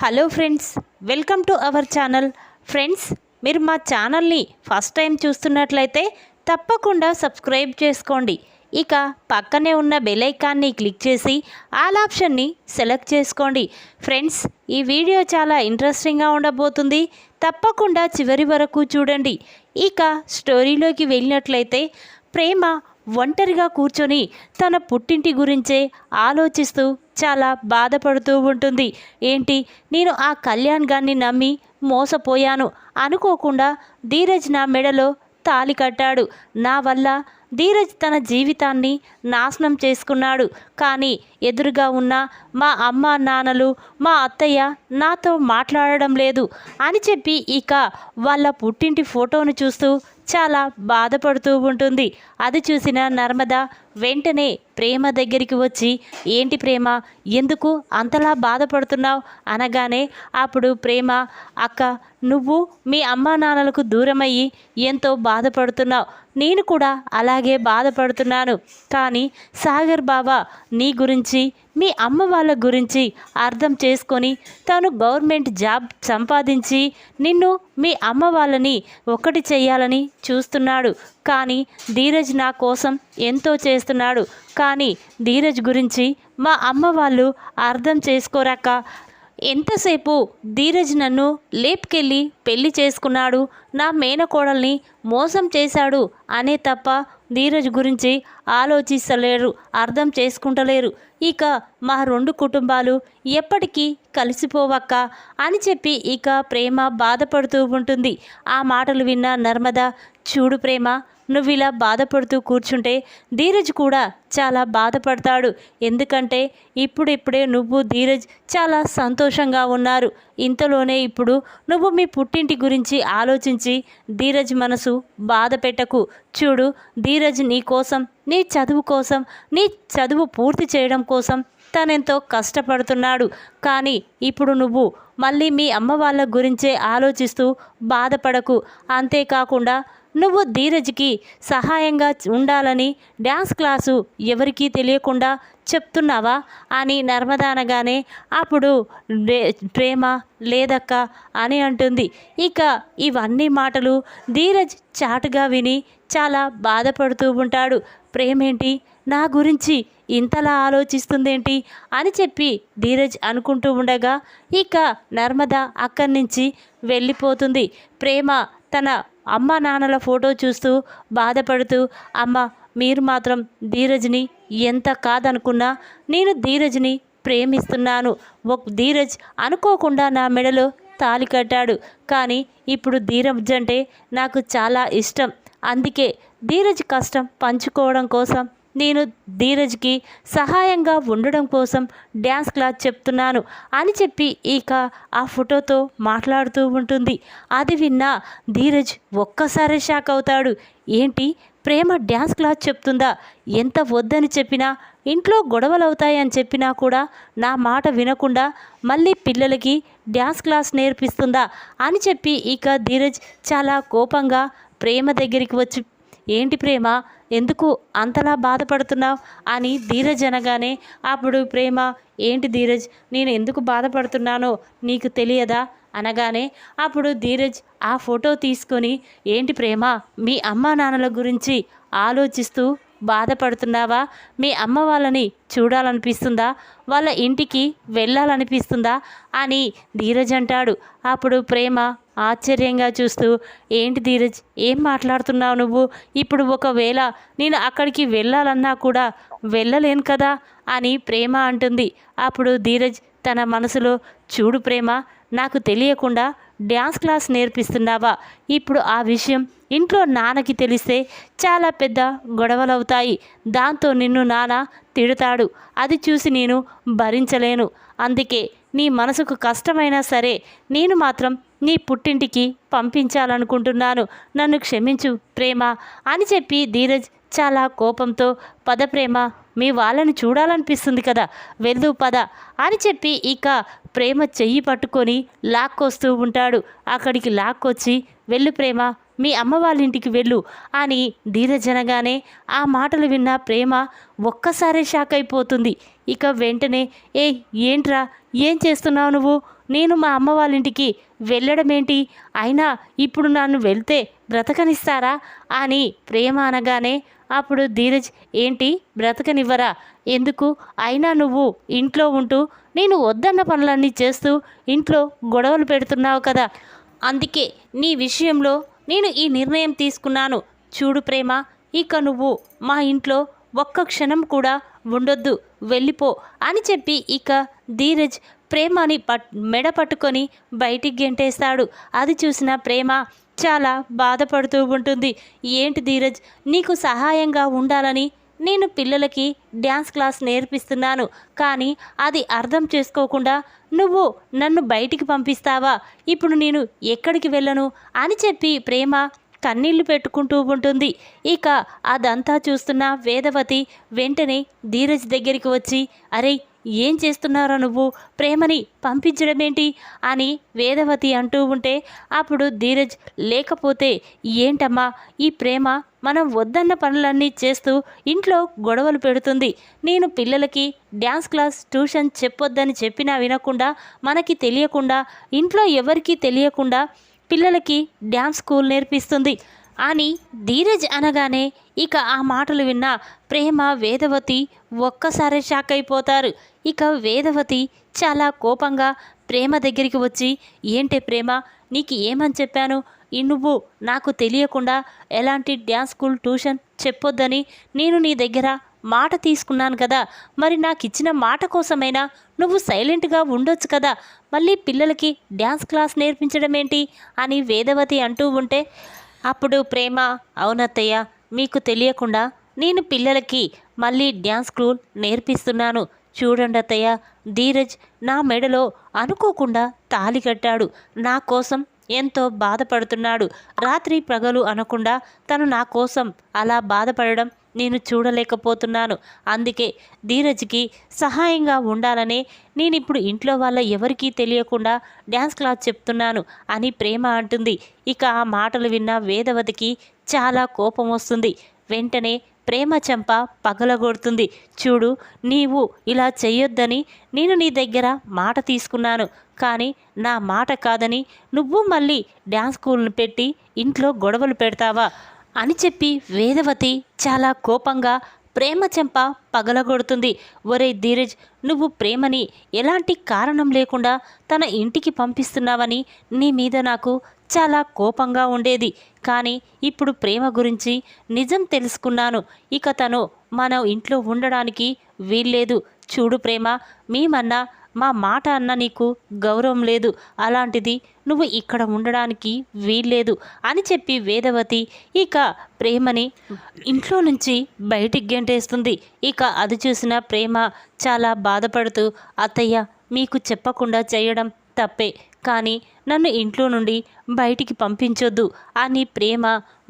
Hello friends welcome to our channel. Friends మీరు మా ఛానల్ని ఫస్ట్ టైం చూస్తున్నట్లయితే తప్పకుండా సబ్స్క్రైబ్ చేసుకోండి. ఇక పక్కనే ఉన్న బెల్ ఐకాన్ని క్లిక్ చేసి ఆల్ ఆప్షన్ని సెలెక్ట్ చేసుకోండి. ఫ్రెండ్స్ ఈ వీడియో చాలా ఇంట్రెస్టింగ్గా ఉండబోతుంది. తప్పకుండా చివరి వరకు చూడండి. ఇక స్టోరీలోకి వెళ్ళినట్లయితే ప్రేమ ఒంటరిగా కూర్చొని తన పుట్టింటి గురించే ఆలోచిస్తూ చాలా బాధపడుతూ ఉంటుంది. ఏంటి? నేను ఆ కళ్యాణ్ గాన్ని నమ్మి మోసపోయాను అనుకోకుండా ధీరజ్ నా మెడలో తాలి కట్టాడు. నా వల్ల ధీరజ్ తన జీవితాన్ని నాశనం చేసుకున్నాడు. కానీ ఎదురుగా ఉన్న మా అమ్మ నాన్నలు మా అత్తయ్య నాతో మాట్లాడడం లేదు అని చెప్పి ఇక వాళ్ళ పుట్టింటి ఫోటోను చూస్తూ చాలా బాధపడుతూ ఉంటుంది. అది చూసిన నర్మద వెంటనే ప్రేమ దగ్గరికి వచ్చి ఏంటి ప్రేమ? ఎందుకు అంతలా బాధపడుతున్నావు? అనగానే అప్పుడు ప్రేమ అక్క నువ్వు మీ అమ్మా నాన్నలకు దూరమయ్యి ఎంతో బాధపడుతున్నావు. నేను కూడా అలాగే బాధపడుతున్నాను. కానీ సాగర్ బాబా నీ గురించి మీ అమ్మ వాళ్ళ గురించి అర్థం చేసుకొని తను గవర్నమెంట్ జాబ్ సంపాదించి నిన్ను మీ అమ్మ వాళ్ళని ఒకటి చేయాలని చూస్తున్నాడు. కానీ ధీరజ్ నా కోసం ఎంతో చేస్తున్నాడు. కానీ ధీరజ్ గురించి మా అమ్మ వాళ్ళు అర్థం చేసుకోరాక ఎంతసేపు ధీరజ్ నన్ను లేపుకెళ్ళి పెళ్ళి చేసుకున్నాడు? నా మేనకోడల్ని మోసం చేశాడు అనే తప్ప ధీరజ్ గురించి ఆలోచిస్తలేరు అర్థం చేసుకుంటలేరు. ఇక మా రెండు కుటుంబాలు ఎప్పటికీ కలిసిపోవక్క అని చెప్పి ఇక ప్రేమ బాధపడుతూ ఉంటుంది. ఆ మాటలు విన్న నర్మద చూడు ప్రేమ నువ్వు ఇలా బాధపడుతూ కూర్చుంటే ధీరజ్ కూడా చాలా బాధపడతాడు. ఎందుకంటే ఇప్పుడిప్పుడే నువ్వు ధీరజ్ చాలా సంతోషంగా ఉన్నారు. ఇంతలోనే ఇప్పుడు నువ్వు మీ పుట్టింటి గురించి ఆలోచించి ధీరజ్ మనసు బాధ పెట్టకు. చూడు ధీరజ్ నీ కోసం నీ చదువు కోసం నీ చదువు పూర్తి చేయడం కోసం తనెంతో కష్టపడుతున్నాడు. కానీ ఇప్పుడు నువ్వు మళ్ళీ మీ అమ్మ వాళ్ళ గురించే ఆలోచిస్తూ బాధపడకు. అంతేకాకుండా నువ్వు ధీరజ్కి సహాయంగా ఉండాలని డ్యాన్స్ క్లాసు ఎవరికీ తెలియకుండా చెప్తున్నావా? అని నర్మద అనగానే అప్పుడు ప్రేమ లేదక్క అని అంటుంది. ఇక ఇవన్నీ మాటలు ధీరజ్ చాటుగా విని చాలా బాధపడుతూ ఉంటాడు. ప్రేమేంటి? నా గురించి ఇంతలా ఆలోచిస్తుందేంటి? అని చెప్పి ధీరజ్ అనుకుంటూ ఉండగా ఇక నర్మద అక్కడి నుంచి వెళ్ళిపోతుంది. ప్రేమ తన అమ్మ నాన్నల ఫోటో చూస్తూ బాధపడుతూ అమ్మ మీరు మాత్రం ధీరజ్ని ఎంత కాదనుకున్నా నేను ధీరజ్ని ప్రేమిస్తున్నాను. ఒక ధీరజ్ అనుకోకుండా నా మెడలో తాలి కట్టాడు. కానీ ఇప్పుడు ధీరజ్ అంటే నాకు చాలా ఇష్టం. అందుకే ధీరజ్ కష్టం పంచుకోవడం కోసం నేను ధీరజ్కి సహాయంగా ఉండడం కోసం డ్యాన్స్ క్లాస్ చెప్తున్నాను అని చెప్పి ఇక ఆ ఫోటోతో మాట్లాడుతూ ఉంటుంది. అది విన్న ధీరజ్ ఒక్కసారి షాక్ అవుతాడు. ఏంటి? ప్రేమ డ్యాన్స్ క్లాస్ చెప్తుందా? ఎంత వద్దని చెప్పినా ఇంట్లో గొడవలు అవుతాయని చెప్పినా కూడా నా మాట వినకుండా మళ్ళీ పిల్లలకి డ్యాన్స్ క్లాస్ నేర్పిస్తుందా? అని చెప్పి ఇక ధీరజ్ చాలా కోపంగా ప్రేమ దగ్గరికి వచ్చి ఏంటి ప్రేమ? ఎందుకు అంతలా బాధపడుతున్నావు? అని ధీరజ్ అనగానే అప్పుడు ప్రేమ ఏంటి ధీరజ్ నేను ఎందుకు బాధపడుతున్నానో నీకు తెలియదా? అనగానే అప్పుడు ధీరజ్ ఆ ఫోటో తీసుకొని ఏంటి ప్రేమ మీ అమ్మా నాన్నల గురించి ఆలోచిస్తూ బాధపడుతున్నావా? మీ అమ్మ వాళ్ళని చూడాలనిపిస్తుందా? వాళ్ళ ఇంటికి వెళ్ళాలనిపిస్తుందా? అని ధీరజ్ అంటాడు. అప్పుడు ప్రేమ ఆశ్చర్యంగా చూస్తూ ఏంటి ధీరజ్ ఏం మాట్లాడుతున్నావు నువ్వు? ఇప్పుడు ఒకవేళ నేను అక్కడికి వెళ్ళాలన్నా కూడా వెళ్ళలేను కదా? అని ప్రేమ అంటుంది. అప్పుడు ధీరజ్ తన మనసులో చూడు ప్రేమ నాకు తెలియకుండా డ్యాన్స్ క్లాస్ నేర్పిస్తున్నావా? ఇప్పుడు ఆ విషయం ఇంట్లో నాన్నకి తెలిస్తే చాలా పెద్ద గొడవలవుతాయి. దాంతో నిన్ను నాన్న తిడతాడు. అది చూసి నేను భరించలేను. అందుకే నీ మనసుకు కష్టమైనా సరే నేను మాత్రం నీ పుట్టింటికి పంపించాలనుకుంటున్నాను. నన్ను క్షమించు ప్రేమ అని చెప్పి ధీరజ్ చాలా కోపంతో పద ప్రేమ మీ వాళ్ళని చూడాలనిపిస్తుంది కదా వెళ్ళు పద అని చెప్పి ఇక ప్రేమ చెయ్యి పట్టుకొని లాక్కొస్తూ ఉంటాడు. అక్కడికి లాక్కొచ్చి వెళ్ళు ప్రేమ మీ అమ్మ వాళ్ళ ఇంటికి వెళ్ళు అని ధీరజ్ అనగానే ఆ మాటలు విన్న ప్రేమ ఒక్కసారే షాక్ అయిపోతుంది. ఇక వెంటనే ఏ ఏంట్రా? ఏం చేస్తున్నావు నువ్వు? నేను మా అమ్మ వాళ్ళ ఇంటికి వెళ్ళడం ఏంటి అయినా ఇప్పుడు నన్ను వెళ్తే బ్రతకనిస్తారా? అని ప్రేమ అనగానే అప్పుడు ధీరజ్ ఏంటి? బ్రతకనివ్వరా? ఎందుకు? అయినా నువ్వు ఇంట్లో ఉంటూ నేను వద్దన్న పనులన్నీ చేస్తూ ఇంట్లో గొడవలు పెడుతున్నావు కదా. అందుకే నీ విషయంలో నేను ఈ నిర్ణయం తీసుకున్నాను. చూడు ప్రేమ ఇక నువ్వు మా ఇంట్లో ఒక్క క్షణం కూడా ఉండొద్దు. వెళ్ళిపో అని చెప్పి ఇక ధీరజ్ ప్రేమని పట్ మెడ పట్టుకొని బయటికి గెంటేస్తాడు. అది చూసిన ప్రేమ చాలా బాధపడుతూ ఉంటుంది. ఏంటి ధీరజ్ నీకు సహాయంగా ఉండాలని నేను పిల్లలకి డ్యాన్స్ క్లాస్ నేర్పిస్తున్నాను కానీ అది అర్థం చేసుకోకుండా నువ్వు నన్ను బయటికి పంపిస్తావా? ఇప్పుడు నేను ఎక్కడికి వెళ్ళను? అని చెప్పి ప్రేమ కన్నీళ్ళు పెట్టుకుంటూ ఉంటుంది. ఇక అదంతా చూస్తున్న వేదవతి వెంటనే ధీరజ్ దగ్గరికి వచ్చి అరే ఏం చేస్తున్నారా నువ్వు? ప్రేమని పంపించడమేంటి? అని వేదవతి అంటూ ఉంటే అప్పుడు ధీరజ్ లేకపోతే ఏంటమ్మా ఈ ప్రేమ మనం వద్దన్న పనులన్నీ చేస్తూ ఇంట్లో గొడవలు పెడుతుంది. నేను పిల్లలకి డ్యాన్స్ క్లాస్ ట్యూషన్ చెప్పొద్దని చెప్పినా వినకుండా మనకి తెలియకుండా ఇంట్లో ఎవరికీ తెలియకుండా పిల్లలకి డ్యాన్స్ స్కూల్ నేర్పిస్తుంది. అని ధీరజ్ అనగానే ఇక ఆ మాటలు విన్న ప్రేమ వేదవతి ఒక్కసారి షాక్ అయిపోతారు. ఇక వేదవతి చాలా కోపంగా ప్రేమ దగ్గరికి వచ్చి ఏంటే ప్రేమ? నీకు ఏమని చెప్పాను? నువ్వు నాకు తెలియకుండా ఎలాంటి డ్యాన్స్ స్కూల్ ట్యూషన్ చెప్పొద్దని నేను నీ దగ్గర మాట తీసుకున్నాను కదా. మరి నాకు ఇచ్చిన మాట కోసమైనా నువ్వు సైలెంట్గా ఉండొచ్చు కదా. మళ్ళీ పిల్లలకి డ్యాన్స్ క్లాస్ నేర్పించడం ఏంటి అని వేదవతి అంటూ ఉంటే అప్పుడు ప్రేమ అవునత్తయ్య మీకు తెలియకుండా నేను పిల్లలకి మళ్ళీ డ్యాన్స్ స్కూల్ నేర్పిస్తున్నాను. చూడండి అత్తయ్య ధీరజ్ నా మెడలో అనుకోకుండా తాలి కట్టాడు. నా కోసం ఎంతో బాధపడుతున్నాడు. రాత్రి ప్రగలు అనకుండా తను నా కోసం అలా బాధపడడం నేను చూడలేకపోతున్నాను. అందుకే ధీరజ్కి సహాయంగా ఉండాలనే నేను ఇప్పుడు ఇంట్లో వాళ్ళ ఎవరికీ తెలియకుండా డ్యాన్స్ క్లాస్ చెప్తున్నాను అని ప్రేమ అంటుంది. ఇక ఆ మాటలు విన్న వేదవతికి చాలా కోపం వస్తుంది. వెంటనే ప్రేమ చెంప పగలగొడుతుంది. చూడు నీవు ఇలా చెయ్యొద్దని నేను నీ దగ్గర మాట తీసుకున్నాను. కానీ నా మాట కాదని నువ్వు మళ్ళీ డ్యాన్స్ స్కూల్ని పెట్టి ఇంట్లో గొడవలు పెడతావా? అని చెప్పి వేదవతి చాలా కోపంగా ప్రేమ చెంప పగలగొడుతుంది. ఒరే ధీరజ్ నువ్వు ప్రేమని ఎలాంటి కారణం లేకుండా తన ఇంటికి పంపిస్తున్నావని నీ మీద నాకు చాలా కోపంగా ఉండేది. కానీ ఇప్పుడు ప్రేమ గురించి నిజం తెలుసుకున్నాను. ఇక తను మన ఇంట్లో ఉండడానికి వీల్లేదు. చూడు ప్రేమ మేమన్నా మా మాట అన్న నీకు గౌరవం లేదు. అలాంటిది నువ్వు ఇక్కడ ఉండడానికి వీల్లేదు అని చెప్పి వేదవతి ఇక ప్రేమని ఇంట్లో నుంచి బయటికి గెంటేస్తుంది. ఇక అది చూసిన ప్రేమ చాలా బాధపడుతూ అత్తయ్య మీకు చెప్పకుండా చేయడం తప్పే. కానీ నన్ను ఇంట్లో నుండి బయటికి పంపించొద్దు అని ప్రేమ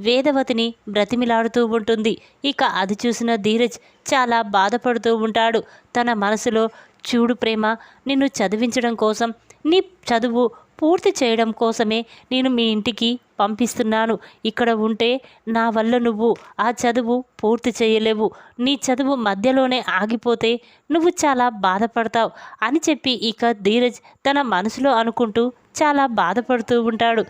వేదవతిని బ్రతిమిలాడుతూ ఉంటుంది. ఇక అది చూసిన ధీరజ్ చాలా బాధపడుతూ ఉంటాడు. తన మనసులో చూడు ప్రేమ నిన్ను చదివించడం కోసం నీ చదువు పూర్తి చేయడం కోసమే నేను మీ ఇంటికి పంపిస్తున్నాను. ఇక్కడ ఉంటే నా వల్ల నువ్వు ఆ చదువు పూర్తి చేయలేవు. నీ చదువు మధ్యలోనే ఆగిపోతే నువ్వు చాలా బాధపడతావు అని చెప్పి ఇక ధీరజ్ తన మనసులో అనుకుంటూ చాలా బాధపడుతూ ఉంటాడు.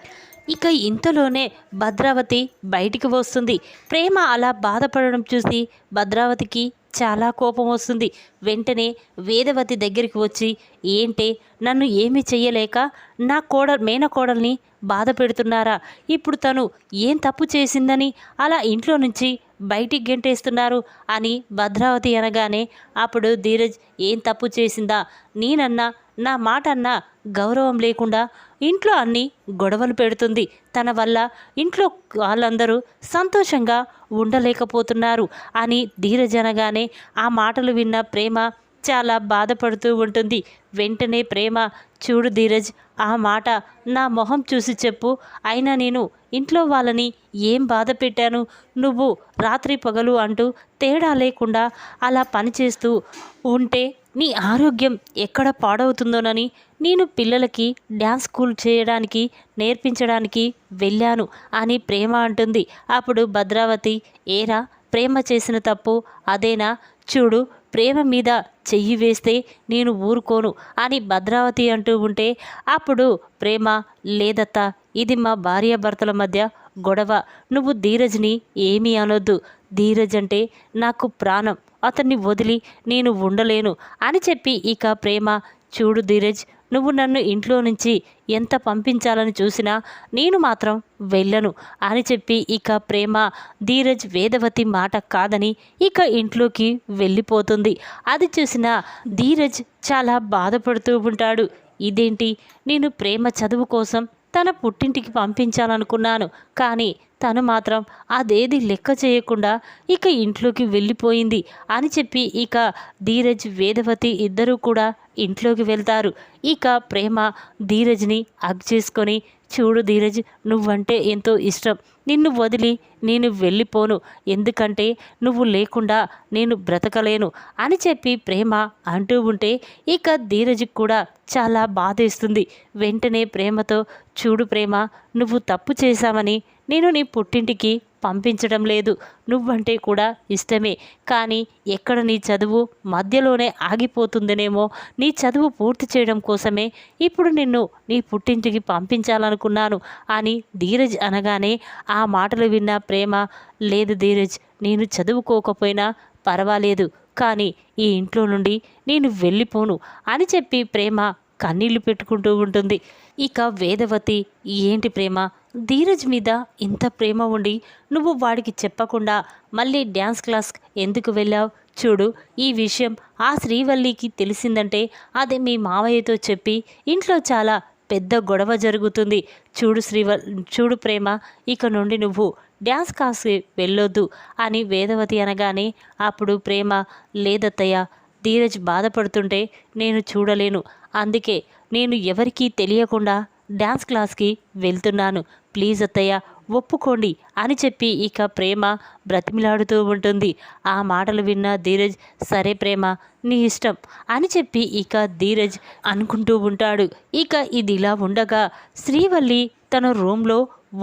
ఇక ఇంతలోనే భద్రావతి బయటికి వస్తుంది. ప్రేమ అలా బాధపడడం చూసి భద్రావతికి చాలా కోపం వస్తుంది. వెంటనే వేదవతి దగ్గరికి వచ్చి ఏంటే నన్ను ఏమీ చెయ్యలేక నా కోడ మేనకోడల్ని బాధ పెడుతున్నారా? ఇప్పుడు తను ఏం తప్పు చేసిందని అలా ఇంట్లో నుంచి బయటికి గెంటేస్తున్నారు అని భద్రావతి అనగానే అప్పుడు ధీరజ్ ఏం తప్పు చేసిందా? నేనన్నా నా మాట అన్నా గౌరవం లేకుండా ఇంట్లో అన్ని గొడవలు పెడుతుంది. తన వల్ల ఇంట్లో వాళ్ళందరూ సంతోషంగా ఉండలేకపోతున్నారు అని ధీరజ్ అనగానే ఆ మాటలు విన్న ప్రేమ చాలా బాధపడుతూ ఉంటుంది. వెంటనే ప్రేమ చూడు ధీరజ్ ఆ మాట నా మొహం చూసి చెప్పు. అయినా నేను ఇంట్లో వాళ్ళని ఏం బాధ పెట్టాను? నువ్వు రాత్రి పగలు అంటూ తేడా లేకుండా అలా పనిచేస్తూ ఉంటే నీ ఆరోగ్యం ఎక్కడ పాడవుతుందోనని నేను పిల్లలకి డ్యాన్స్ స్కూల్ చేయడానికి నేర్పించడానికి వెళ్ళాను అని ప్రేమ అంటుంది. అప్పుడు భద్రావతి ఏరా ప్రేమ చేసిన తప్పు అదేనా? చూడు ప్రేమ మీద చెయ్యి వేస్తే నేను ఊరుకోను అని భద్రావతి అంటూ ఉంటే అప్పుడు ప్రేమ లేదత్తా ఇది మా భార్యాభర్తల మధ్య గొడవ. నువ్వు ధీరజ్ని ఏమీ అనొద్దు. ధీరజ్ అంటే నాకు ప్రాణం. అతన్ని వదిలి నేను ఉండలేను అని చెప్పి ఇక ప్రేమ చూడు ధీరజ్ నువ్వు నన్ను ఇంట్లో నుంచి ఎంత పంపించాలని చూసినా నేను మాత్రం వెళ్ళను అని చెప్పి ఇక ప్రేమ ధీరజ్ వేదవతి మాట కాదని ఇక ఇంట్లోకి వెళ్ళిపోతుంది. అది చూసిన ధీరజ్ చాలా బాధపడుతూ ఉంటాడు. ఇదేంటి? నేను ప్రేమ చదువు కోసం తన పుట్టింటికి పంపించాలనుకున్నాను. కానీ తను మాత్రం అదేది లెక్క చేయకుండా ఇక ఇంట్లోకి వెళ్ళిపోయింది అని చెప్పి ఇక ధీరజ్ వేదవతి ఇద్దరూ కూడా ఇంట్లోకి వెళ్తారు. ఇక ప్రేమ ధీరజ్ని అగ్ చేసుకొని చూడు ధీరజ్ నువ్వంటే ఎంతో ఇష్టం. నిన్ను వదిలి నేను వెళ్ళిపోను. ఎందుకంటే నువ్వు లేకుండా నేను బ్రతకలేను అని చెప్పి ప్రేమ అంటూ ఉంటే ఇక ధీరజ్కి కూడా చాలా బాధేస్తుంది. వెంటనే ప్రేమతో చూడు ప్రేమ నువ్వు తప్పు చేశామని నేను నీ పుట్టింటికి పంపించడం లేదు. నువ్వంటే కూడా ఇష్టమే. కానీ ఎక్కడ నీ చదువు మధ్యలోనే ఆగిపోతుందనేమో నీ చదువు పూర్తి చేయడం కోసమే ఇప్పుడు నిన్ను నీ పుట్టింటికి పంపించాలనుకున్నాను అని ధీరజ్ అనగానే ఆ మాటలు విన్న ప్రేమ లేదు ధీరజ్ నేను చదువుకోకపోయినా పర్వాలేదు. కానీ ఈ ఇంట్లో నుండి నేను వెళ్ళిపోను అని చెప్పి ప్రేమ కన్నీళ్ళు పెట్టుకుంటూ ఉంటుంది. ఇక వేదవతి ఏంటి ప్రేమ? ధీరజ్ మీద ఇంత ప్రేమ ఉండి నువ్వు వాడికి చెప్పకుండా మళ్ళీ డ్యాన్స్ క్లాస్ ఎందుకు వెళ్ళావు? చూడు ఈ విషయం ఆ శ్రీవల్లికి తెలిసిందంటే అది మీ మావయ్యతో చెప్పి ఇంట్లో చాలా పెద్ద గొడవ జరుగుతుంది. చూడు శ్రీవల్ చూడు ప్రేమ ఇక నుండి నువ్వు డ్యాన్స్ క్లాస్కి వెళ్ళొద్దు అని వేదవతి అనగానే అప్పుడు ప్రేమ లేదత్తయ్య ధీరజ్ బాధపడుతుంటే నేను చూడలేను. అందుకే నేను ఎవరికీ తెలియకుండా డ్యాన్స్ క్లాస్కి వెళ్తున్నాను. ప్లీజ్ అత్తయ్య ఒప్పుకోండి అని చెప్పి ఇక ప్రేమ బ్రతిమిలాడుతూ ఉంటుంది. ఆ మాటలు విన్న ధీరజ్ సరే ప్రేమ నీ ఇష్టం అని చెప్పి ఇక ధీరజ్ అనుకుంటూ ఉంటాడు. ఇక ఇది ఇలా ఉండగా శ్రీవల్లి తన రూమ్లో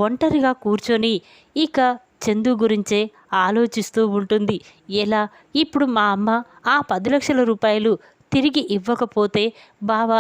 ఒంటరిగా కూర్చొని ఇక చందు గురించే ఆలోచిస్తూ ఉంటుంది. ఎలా? ఇప్పుడు మా అమ్మ ఆ పది లక్షల రూపాయలు తిరిగి ఇవ్వకపోతే బావ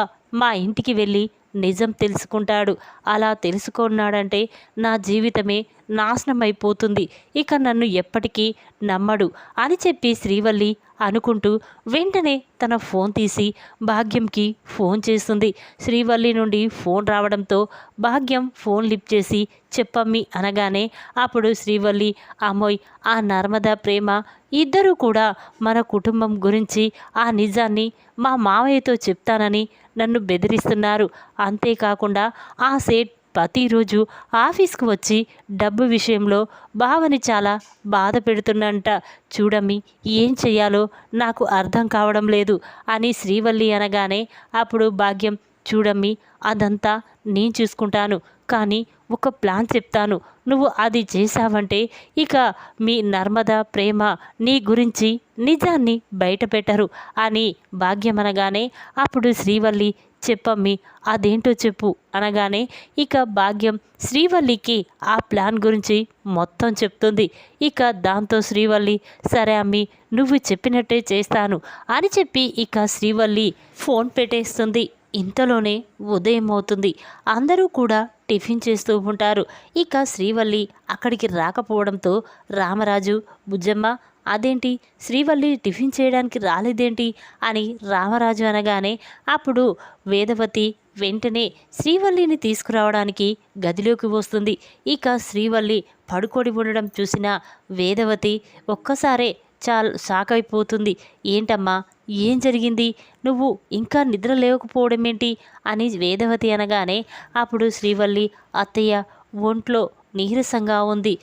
మా ఇంటికి వెళ్ళి నిజం తెలుసుకుంటాడు. అలా తెలుసుకున్నాడంటే నా జీవితమే నాశనం అయిపోతుంది ఇక నన్ను ఎప్పటికీ నమ్మడు అని చెప్పి శ్రీవల్లి అనుకుంటూ వెంటనే తన ఫోన్ తీసి భాగ్యంకి ఫోన్ చేస్తుంది. శ్రీవల్లి నుండి ఫోన్ రావడంతో భాగ్యం ఫోన్ లిఫ్ట్ చేసి చెప్పమ్మి అనగానే అప్పుడు శ్రీవల్లి అమ్మోయ్ ఆ నర్మదా ప్రేమ ఇద్దరూ కూడా మన కుటుంబం గురించి ఆ నిజాన్ని మా మావయ్యతో చెప్తానని నన్ను బెదిరిస్తున్నారు. అంతేకాకుండా ఆ సేట్ ప్రతిరోజు ఆఫీస్కి వచ్చి డబ్బు విషయంలో బావని చాలా బాధ పెడుతున్నంట చూడమ్మి ఏం చెయ్యాలో నాకు అర్థం కావడం లేదు అని శ్రీవల్లి అనగానే అప్పుడు భాగ్యం చూడమ్మి అదంతా నేను చూసుకుంటాను కానీ ఒక ప్లాన్ చెప్తాను. నువ్వు అది చేశావంటే ఇక మీ నర్మద ప్రేమ నీ గురించి నిజాన్ని బయటపెట్టరు అని భాగ్యమనగానే అప్పుడు శ్రీవల్లి చెప్పమ్మి అదేంటో చెప్పు అనగానే ఇక భాగ్యం శ్రీవల్లికి ఆ ప్లాన్ గురించి మొత్తం చెప్తుంది. ఇక దాంతో శ్రీవల్లి సరే అమ్మి నువ్వు చెప్పినట్టే చేస్తాను అని చెప్పి ఇక శ్రీవల్లి ఫోన్ పెట్టేస్తుంది. ఇంతలోనే ఉదయం అవుతుంది. అందరూ కూడా టిఫిన్ చేస్తూ ఉంటారు. ఇక శ్రీవల్లి అక్కడికి రాకపోవడంతో రామరాజు బుజ్జమ్మ అదేంటి? శ్రీవల్లి టిఫిన్ చేయడానికి రాలేదేంటి? అని రామరాజు అనగానే అప్పుడు వేదవతి వెంటనే శ్రీవల్లిని తీసుకురావడానికి గదిలోకి వస్తుంది. ఇక శ్రీవల్లి పడుకొని ఉండడం చూసిన వేదవతి ఒక్కసారే చాల్ సాకైపోతుంది. ఏంటమ్మా? ఏం జరిగింది? నువ్వు ఇంకా నిద్ర లేవకపోవడం ఏంటి అని వేదవతి అనగానే అప్పుడు శ్రీవల్లి అత్తయ్య ఒంట్లో నీరసంగా ఉంది.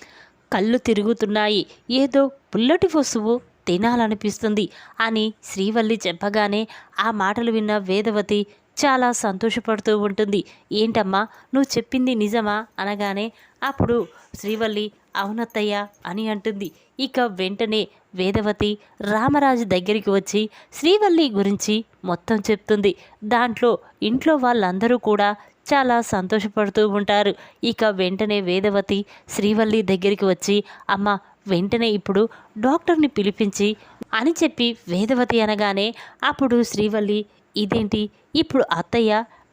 కళ్ళు తిరుగుతున్నాయి. ఏదో పుల్లటి వస్తువు తినాలనిపిస్తుంది అని శ్రీవల్లి చెప్పగానే ఆ మాటలు విన్న వేదవతి చాలా సంతోషపడుతూ ఉంటుంది. ఏంటమ్మా నువ్వు చెప్పింది నిజమా? అనగానే అప్పుడు శ్రీవల్లి అవునత్తయ్య అని అంటుంది. ఇక వెంటనే వేదవతి రామరాజు దగ్గరికి వచ్చి శ్రీవల్లి గురించి మొత్తం చెప్తుంది. దాంట్లో ఇంట్లో వాళ్ళందరూ కూడా చాలా సంతోషపడుతూ ఉంటారు. ఇక వెంటనే వేదవతి శ్రీవల్లి దగ్గరికి వచ్చి అమ్మ వెంటనే ఇప్పుడు డాక్టర్ని పిలిపించి అని చెప్పి వేదవతి అనగానే అప్పుడు శ్రీవల్లి ఇదేంటి? ఇప్పుడు అత్తయ్య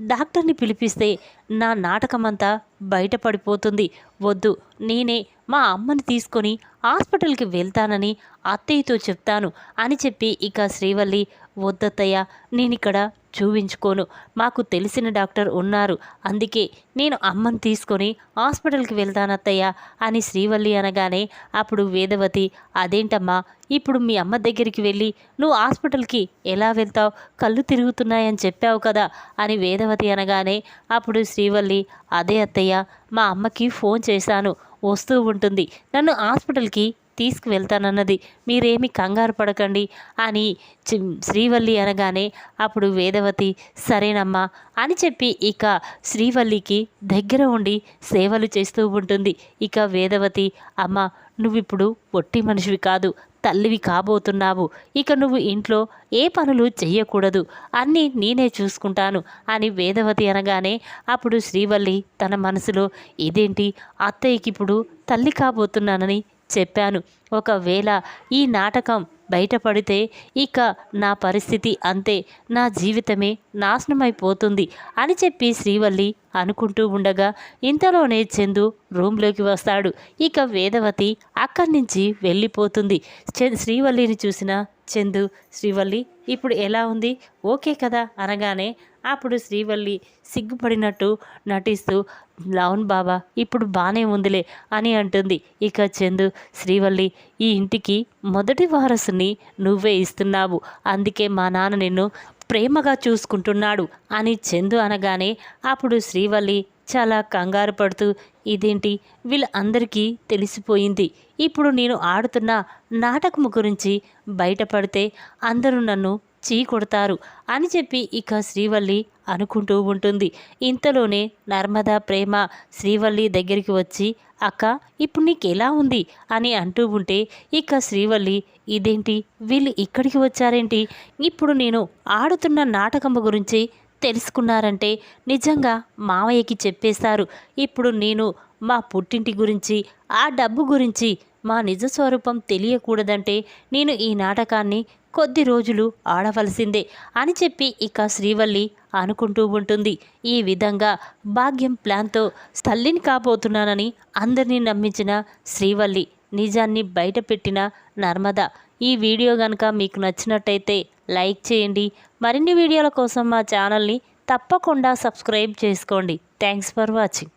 డాక్టర్ని పిలిపిస్తే నా నాటకమంతా బయటపడిపోతుంది. వద్దు నేనే మా అమ్మని తీసుకొని హాస్పిటల్కి వెళ్తానని అత్తయ్యతో చెప్తాను అని చెప్పి ఇక శ్రీవల్లి వద్దత్తయ్య నేనిక్కడ చూపించుకోను మాకు తెలిసిన డాక్టర్ ఉన్నారు. అందుకే నేను అమ్మని తీసుకొని హాస్పిటల్కి వెళ్తానత్తయ్య అని శ్రీవల్లి అనగానే అప్పుడు వేదవతి అదేంటమ్మా ఇప్పుడు మీ అమ్మ దగ్గరికి వెళ్ళి నువ్వు హాస్పిటల్కి ఎలా వెళ్తావు? కళ్ళు తిరుగుతున్నాయని చెప్పావు కదా అని వేదవతి అనగానే అప్పుడు శ్రీవల్లి అదే అత్తయ్య మా అమ్మకి ఫోన్ చేశాను. వస్తూ ఉంటుంది. నన్ను హాస్పిటల్కి తీసుకువెళ్తానన్నది మీరేమి కంగారు పడకండి అని శ్రీవల్లి అనగానే అప్పుడు వేదవతి సరేనమ్మా అని చెప్పి ఇక శ్రీవల్లికి దగ్గర ఉండి సేవలు చేస్తూ ఉంటుంది. ఇక వేదవతి అమ్మ నువ్విప్పుడు ఒట్టి మనిషివి కాదు తల్లివి కాబోతున్నావు ఇక నువ్వు ఇంట్లో ఏ పనులు చెయ్యకూడదు అన్నీ నేనే చూసుకుంటాను అని వేదవతి అనగానే అప్పుడు శ్రీవల్లి తన మనసులో ఇదేంటి అత్తయ్యకి ఇప్పుడు తల్లి కాబోతున్నానని చెప్పాను. ఒకవేళ ఈ నాటకం బయటపడితే ఇక నా పరిస్థితి అంతే. నా జీవితమే నాశనమైపోతుంది అని చెప్పి శ్రీవల్లి అనుకుంటూ ఉండగా ఇంతలోనే చందు రూమ్లోకి వస్తాడు. ఇక వేదవతి అక్కడి నుంచి వెళ్ళిపోతుంది. శ్రీవల్లిని చూసిన చందు శ్రీవల్లి ఇప్పుడు ఎలా ఉంది? ఓకే కదా? అనగానే అప్పుడు శ్రీవల్లి సిగ్గుపడినట్టు నటిస్తూ లౌన్ బాబా ఇప్పుడు బాగానే ఉందిలే అని అంటుంది. ఇక చందు శ్రీవల్లి ఈ ఇంటికి మొదటి వారసుని నువ్వే ఇస్తున్నావు. అందుకే మా నాన్న నిన్ను ప్రేమగా చూసుకుంటున్నాడు అని చందు అనగానే అప్పుడు శ్రీవల్లి చాలా కంగారు పడుతూ ఇదేంటి? వీళ్ళందరికీ తెలిసిపోయింది. ఇప్పుడు నేను ఆడుతున్న నాటకము గురించి బయటపడితే అందరూ నన్ను చీ కొడతారు అని చెప్పి ఇక శ్రీవల్లి అనుకుంటూ ఉంటుంది. ఇంతలోనే నర్మదా ప్రేమ శ్రీవల్లి దగ్గరికి వచ్చి అక్క ఇప్పుడు నీకు ఎలా ఉంది? అని అంటూ ఉంటే ఇక శ్రీవల్లి ఇదేంటి? వీళ్ళు ఇక్కడికి వచ్చారేంటి? ఇప్పుడు నేను ఆడుతున్న నాటకం గురించి తెలుసుకున్నారంటే నిజంగా మావయ్యకి చెప్పేశారు ఇప్పుడు నేను మా పుట్టింటి గురించి ఆ డబ్బు గురించి మా నిజ స్వరూపం తెలియకూడదంటే నేను ఈ నాటకాన్ని కొద్ది రోజులు ఆడవలసిందే అని చెప్పి ఇక శ్రీవల్లి అనుకుంటూ ఉంటుంది. ఈ విధంగా భాగ్యం ప్లాన్తో తల్లిని కాబోతున్నానని అందరినీ నమ్మించిన శ్రీవల్లి నిజాన్ని బయటపెట్టిన నర్మద. ఈ వీడియో కనుక మీకు నచ్చినట్టయితే లైక్ చేయండి. మరిన్ని వీడియోల కోసం మా ఛానల్ని తప్పకుండా సబ్స్క్రైబ్ చేసుకోండి. Thanks for watching.